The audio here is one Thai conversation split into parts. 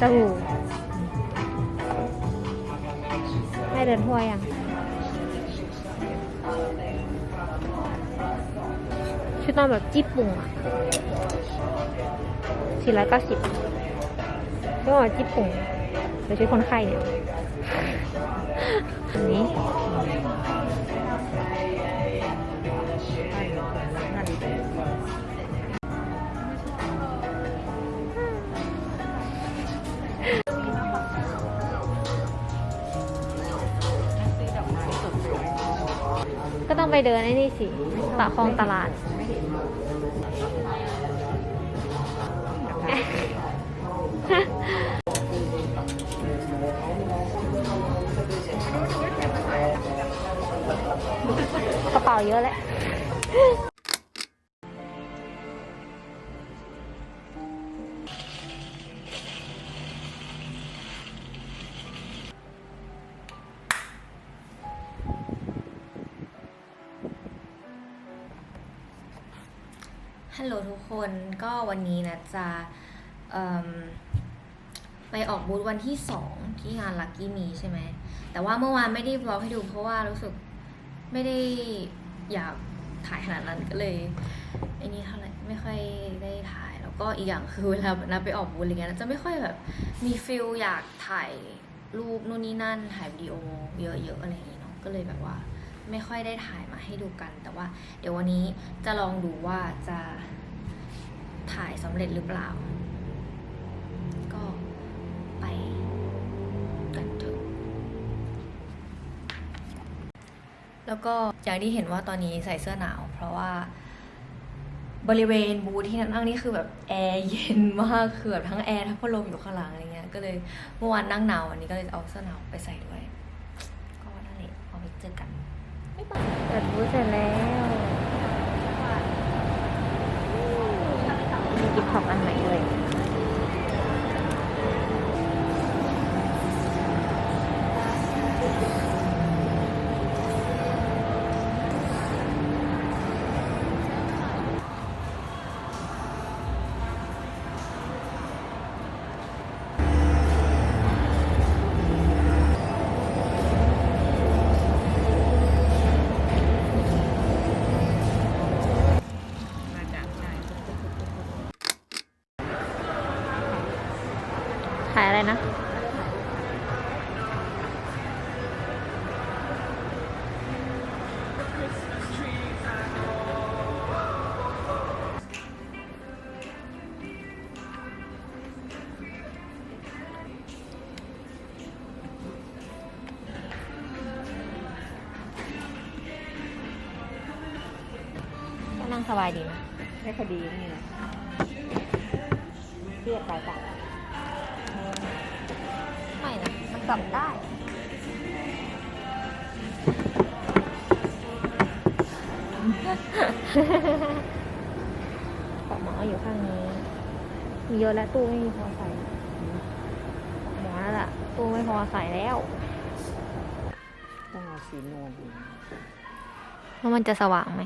สบู่แม่เดินทั่วยังชุดนอนแบบญี่ปุ่นอะสี่ร้อยเก้าสิบชุดนอนแบบญี่ปุ่นหรือชุดคนไข้เนี่ยอันนี้ ต้องไปเดินไอ้นี่สิปะคลองตลาด กระเป๋าเยอะแหละ ฮัลโหลทุกคนก็วันนี้นะจะไปออกบูธวันที่สองที่งานลั c กี้มีใช่ไหม แต่ว่าเมื่อวานไม่ได้บล็อกให้ดูเพราะว่ารู้สึกไม่ได้อยากถ่ายขนาดนั้นก็เลยไอ้นี่เท่าไหร่ไม่ค่อยได้ถ่าย แล้วก็อีกอย่างคือเวลานับไปออกบูธอะไรเงี้ยจะไม่ค่อยแบบมีฟิลอยากถ่ายรูปนู่นนี่นั่นถ่ายวิดีโอเยอะๆอะไรอย่างเงี้ยเนาะก็เลยแบบว่า ไม่ค่อยได้ถ่ายมาให้ดูกัน แต่ว่าเดี๋ยววันนี้จะลองดูว่าจะถ่ายสำเร็จหรือเปล่า ก็ไปกันเถอะแล้วก็อย่างที่เห็นว่าตอนนี้ใส่เสื้อหนาว เพราะว่าบริเวณบูธที่นั่งนี่คือแบบแอร์เย็นมากคือแบบทั้งแอร์ทั้งพัดลมอยู่ข้างหลังอะไรเงี้ยก็เลยเมื่อวานนั่งหนาววันนี้ก็เลยเอาเสื้อหนาวไปใส่ด้วย ก็นั่นแหละเอาไปเจอกัน เปิดบูธเสร็จแล้วมีกิฟต์ ของอันใหม่เลย นั่งสบายดีนะให้พอดีนี่นะเทียบสายตาไม่นะ มันกลับได้ปอกหมออยู่ข้างนี้ มีเยอะแล้วตู้ไม่มีพอใส่หมอนั่นแหละตู้ไม่พอใส่แล้ว ต้องเอาสีนวลอีกแล้วมันจะสว่างไหม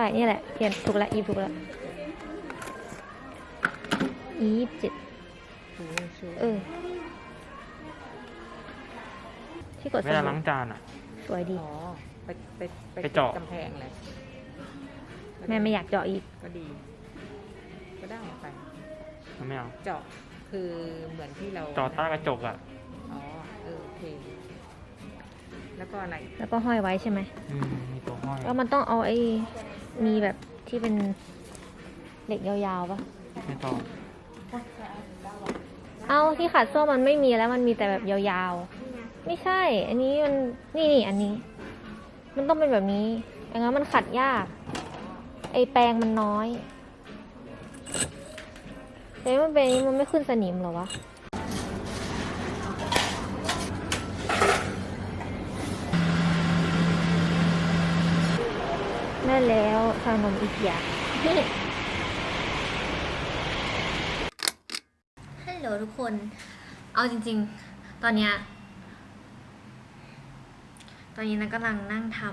ช่นี่แหละเปลี่ยนถูกแล้วอีฟถูกแล้วอีฟเจ็ดสีชูเออที่กดเวลาล้างจานอะ สวยดี อ๋อ ไปไปไปเจาะกำแพงเลยแม่ไม่อยากเจาะอีก ก็ดี ก็ได้ไปมันไม่เอาเจาะคือเหมือนที่เราจอใต้กระจกอะ อ๋อ เออโอเค แล้วก็อะไรแล้วก็ห้อยไว้ใช่ไหมอืมมีตัวห้อยแล้วมันต้องเอาไอ้มีแบบที่เป็นเหล็กยาวๆปะไม่ต้องเอาที่ขัดส้วมมันไม่มีแล้วมันมีแต่แบบยาวๆ ไม่ใช่ อันนี้มันนี่นี่อันนี้ มันต้องเป็นแบบนี้อย่างนั้นมันขัดยาก ไอแปรงมันน้อยแต่มันเป็นอย่างนี้มันไม่ขึ้นสนิมเหรอวะ แล้วชานมอีกียฮัลโหลทุกคน เอาจริง ๆ ตอนเนี้ยตอนนี้นะกำลังนั่งทำ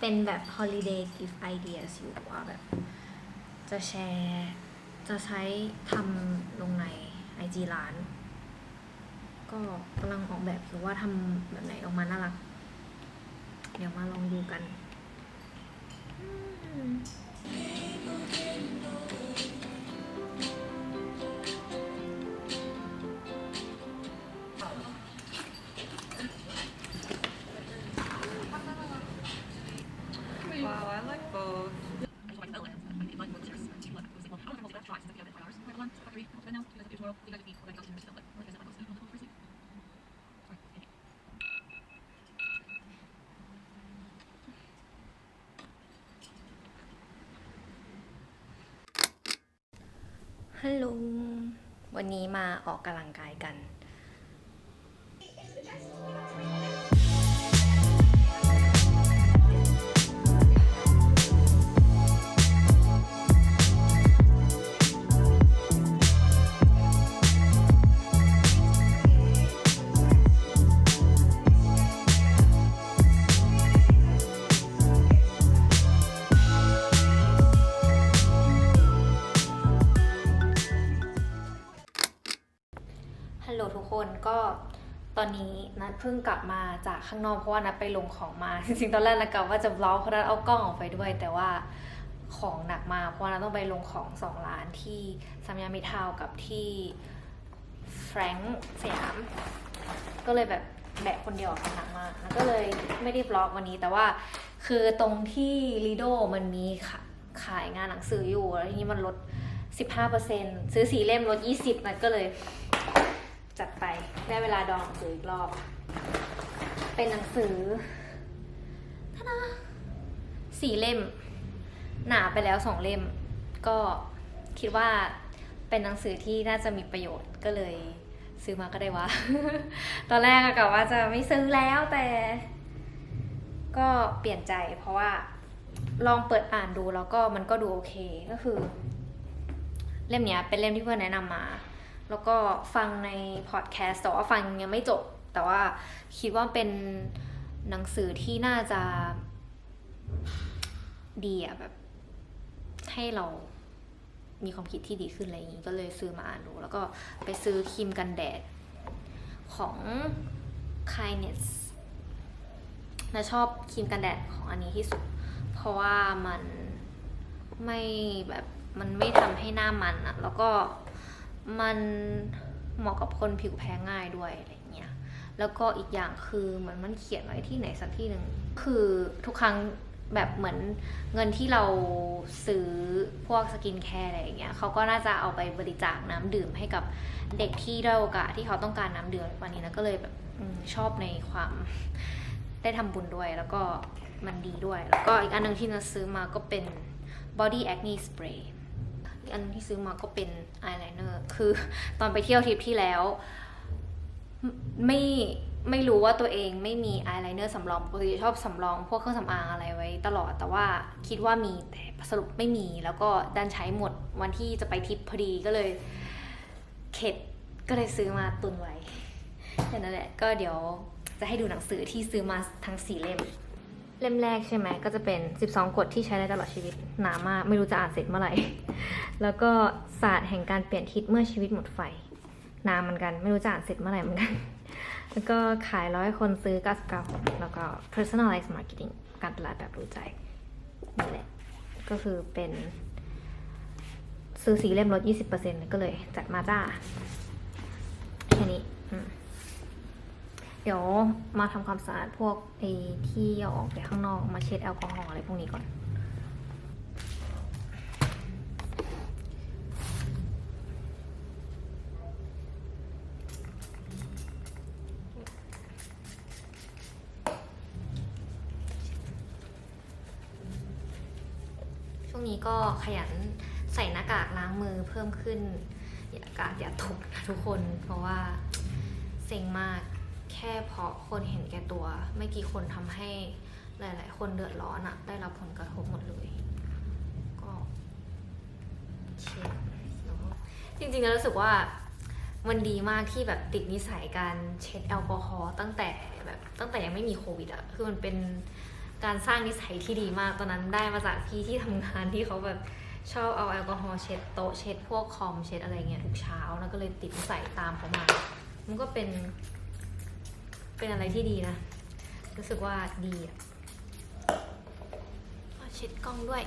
เป็นแบบ holiday gift ideas อยู่ว่าแบบ จะแชร์ จะใช้ทำลงใน IG ร้าน ก็กำลังออกแบบอยู่ว่าทำแบบไหนออกมาน่ารัก เดี๋ยวมาลองดูกัน วันนี้มาออกกำลังกายกัน ทุกคนก็ตอนนี้นัดเพิ่งกลับมาจากข้างนอกเพราะว่านัดไปลงของมา จริงๆตอนแรกนัดกะว่าจะบล็อกเพราะนัดเอากล้องออกไปด้วย แต่ว่าของหนักมาเพราะว่านัดต้องไปลงของสองร้านที่สามยามิทาวกับที่แฟรงค์สยาม ก็เลยแบบแบกคนเดียวอะหนักมากนัดก็เลยไม่ได้บล็อกวันนี้แต่ว่า คือตรงที่ลีโดมันมีขาขายงานหนังสืออยู่แล้วทีนี้มันลด 15%ซื้อสีเล่มลด 20นัดก็เลย จัดไปได้เวลาดองหนังสืออีกรอบ เป็นหนังสือท่าดาสี่เล่ม หนาไปแล้วสองเล่ม ก็คิดว่าเป็นหนังสือที่น่าจะมีประโยชน์ก็เลยซื้อมาก็ได้วะ ตอนแรกกะว่าจะไม่ซื้อแล้วแต่ ก็เปลี่ยนใจเพราะว่าลองเปิดอ่านดูแล้วก็มันก็ดูโอเคก็คือ เล่มเนี้ยเป็นเล่มที่เพื่อนแนะนำมา แล้วก็ฟังในพอดแคสต์แต่ว่าฟังยังไม่จบ แต่ว่าคิดว่าเป็นหนังสือที่น่าจะดีอะแบบ ให้เรามีความคิดที่ดีขึ้นอะไรอย่างนี้ก็เลยซื้อมาอ่านดู แล้วก็ไปซื้อครีมกันแดดของ k i n e s และชอบครีมกันแดดของอันนี้ที่สุด เพราะว่ามันไม่แบบมันไม่ทำให้หน้ามันอะแล้วก็ มันเหมาะกับคนผิวแพ้ง่ายด้วยอะไรเงี้ย แล้วก็อีกอย่างคือเหมือนมันเขียนไว้ที่ไหนสักที่หนึ่ง คือทุกครั้งแบบเหมือนเงินที่เราซื้อพวกสกินแคร์อะไรอย่างเงี้ยเขาก็น่าจะเอาไปบริจาคน้ำดื่มให้กับเด็กที่ได้อยโอกาสที่เขาต้องการน้ำดื่มวันนี้นะก็เลยแบบชอบในความได้ทำบุญด้วยแล้วก็มันดีด้วย แล้วก็อีกอันหนึงที่นัดซื้อมาก็เป็น body acne spray อันที่ซื้อมาก็เป็นอายไลเนอร์คือตอนไปเที่ยวทริปที่แล้ว ไม่ไม่รู้ว่าตัวเองไม่มีอายไลเนอร์สำรองปกติชอบสำรองพวกเครื่องสำอางอะไรไว้ตลอด แต่ว่าคิดว่ามีแต่สรุปไม่มี แล้วก็ดันใช้หมดวันที่จะไปทริปพอดีก็เลย เข็ดก็เลยซื้อมาตุนไว้แค่นั้นแหละก็เดี๋ยวจะให้ดูหนังสือที่ซื้อมาทั้งสี่เล่ม เล่มแรกใช่ไหมก็จะเป็น 12 กฎที่ใช้ได้ตลอดชีวิตหนามาก ไม่รู้จะอ่านเสร็จเมื่อไหร่ แล้วก็ศาสตร์แห่งการเปลี่ยนทิศเมื่อชีวิตหมดไฟนาเหมือนกัน ไม่รู้จะอ่านเสร็จเมื่อไหร่เหมือนกัน แล้วก็ขายร้อยคนซื้อ99คนแล้วก็ personalized marketing การตลาดแบบรู้ใจนี่แหละก็คือเป็น ซื้อสีเล่มลด 20%ก็เลยจัดมาจ้า แค่นี้อืม เดี๋ยวมาทำความสะอาดพวกไอ้ที่เอาออกไปข้างนอกมาเช็ดแอลกอฮอล์อะไรพวกนี้ก่อน ช่วงนี้ก็ขยันใส่หน้ากากล้างมือเพิ่มขึ้น อย่ากาดอย่าตกนะทุกคน เพราะว่าเซ็งมาก แค่เพราะคนเห็นแก่ตัว ไม่กี่คนทำให้หลาย ๆ คนเดือดร้อนอะได้รับผลกระทบหมดเลย ก็เช็ดเนอะจริงๆแล้วรู้สึกว่ามันดีมากที่แบบติดนิสัยการเช็ดแอลกอฮอล์ตั้งแต่แบบตั้งแต่ยังไม่มีโควิดอะคือมันเป็นการสร้างนิสัยที่ดีมากตอนนั้นได้มาจากพี่ที่ทำงานที่เขาแบบชอบเอาแอลกอฮอล์เช็ดโต๊ะเช็ดพวกคอมเช็ดอะไรเงี้ยทุกเช้าแล้วก็เลยติดนิสัยตามเขามา มันก็เป็น เป็นอะไรที่ดีนะ รู้สึกว่าดีอะอะเช็ดกล้องด้วย